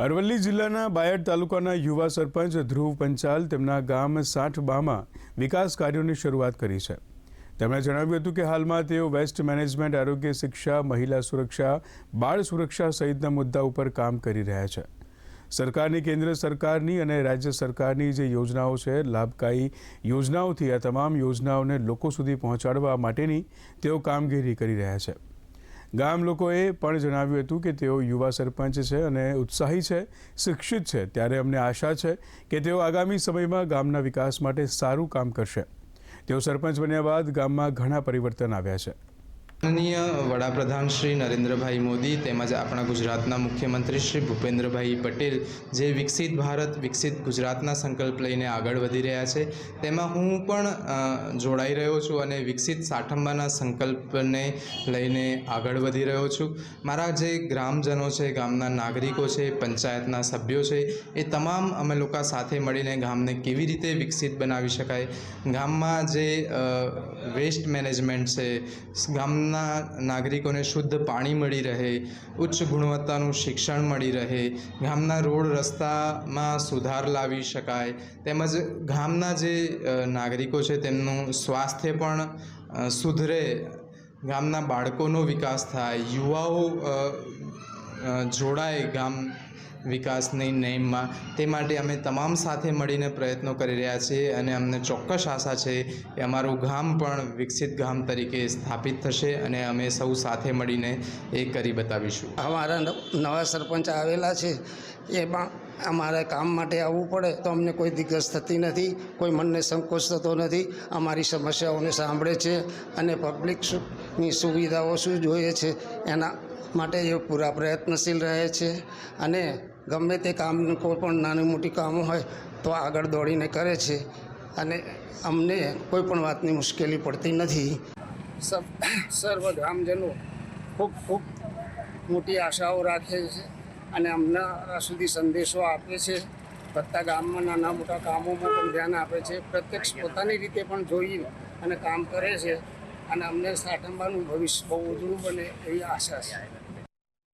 અરવલ્લી જિલ્લાના બાયડ તાલુકાના યુવા સરપંચ ધ્રુવ પંચાલ તેમના ગામ સાઠબામાં વિકાસ કાર્યોની શરૂઆત કરી છે. તેમણે જણાવ્યું હતું કે હાલમાં તેઓ વેસ્ટ મેનેજમેન્ટ, આરોગ્ય, શિક્ષા, મહિલા સુરક્ષા, બાળ સુરક્ષા સહિતના મુદ્દા ઉપર કામ કરી રહ્યા છે. સરકારની, કેન્દ્ર સરકારની અને રાજ્ય સરકારની જે યોજનાઓ છે લાભકારી યોજનાઓથી આ તમામ યોજનાઓને લોકો સુધી પહોંચાડવા માટેની તેઓ કામગીરી કરી રહ્યા છે. ગામ લોકોએ પણ જણાવ્યું હતું કે તેઓ યુવા સરપંચ છે અને ઉત્સાહી છે, શિક્ષિત છે. ત્યારે અમને આશા છે કે તેઓ આગામી સમયમાં ગામના વિકાસ માટે સારું કામ કરશે. તેઓ સરપંચ બન્યા બાદ ગામમાં ઘણા પરિવર્તન આવ્યા છે. માનનીય વડાપ્રધાન શ્રી નરેન્દ્રભાઈ મોદી તેમજ આપણા ગુજરાતના મુખ્યમંત્રી શ્રી ભૂપેન્દ્રભાઈ પટેલ જે વિકસિત ભારત, વિકસિત ગુજરાતના સંકલ્પ લઈને આગળ વધી રહ્યા છે, તેમાં હું પણ જોડાઈ રહ્યો છું અને વિકસિત સાઠંબાના સંકલ્પને લઈને આગળ વધી રહ્યો છું. મારા જે ગ્રામજનો છે, ગામના નાગરિકો છે, પંચાયતના સભ્યો છે, એ તમામ અમે લોકો સાથે મળીને ગામને કેવી રીતે વિકસિત બનાવી શકાય? ગામમાં જે વેસ્ટ મેનેજમેન્ટ છે, ગામના નાગરિકોને શુદ્ધ પાણી મળી રહે, ઉચ્ચ ગુણવત્તાનું શિક્ષણ મળી રહે, ગામના રોડ રસ્તામાં સુધાર લાવી શકાય, તેમજ ગામના જે નાગરિકો છે તેમનું સ્વાસ્થ્ય પણ સુધરે, ગામના બાળકોનો વિકાસ થાય, યુવાઓ જોડાય ગામ વિકાસની નેમમાં. તે માટે અમે તમામ સાથે મળીને પ્રયત્નો કરી રહ્યા છીએ અને અમને ચોક્કસ આશા છે કે અમારું ગામ પણ વિકસિત ગામ તરીકે સ્થાપિત થશે અને અમે સૌ સાથે મળીને એ કરી બતાવીશું. અમારા નવ- સરપંચ આવેલા છે એમાં અમારે કામ માટે આવવું પડે તો અમને કોઈ દિગ્ગજ થતી નથી, કોઈ મનને સંકોચ થતો નથી. અમારી સમસ્યાઓને સાંભળે છે અને પબ્લિકની સુવિધાઓ શું જોઈએ છે એના માટે એ પૂરા પ્રયત્નશીલ રહે છે અને ગમે તે કામ કોઈ પણ નાની મોટી કામો હોય તો આગળ દોડીને કરે છે અને અમને કોઈ પણ વાતની મુશ્કેલી પડતી નથી. સર્વ ગ્રામજનો ખૂબ ખૂબ મોટી આશાઓ રાખે છે અને અમના સુધી સંદેશો આપે છે. બધા ગામમાં નાના મોટા કામોમાં પણ ધ્યાન આપે છે. પ્રત્યક્ષ પોતાની રીતે પણ જોઈ અને કામ કરે છે અને અમને સાઠંબાનું ભવિષ્ય બહુ ઉજળું બને એવી આશા છે.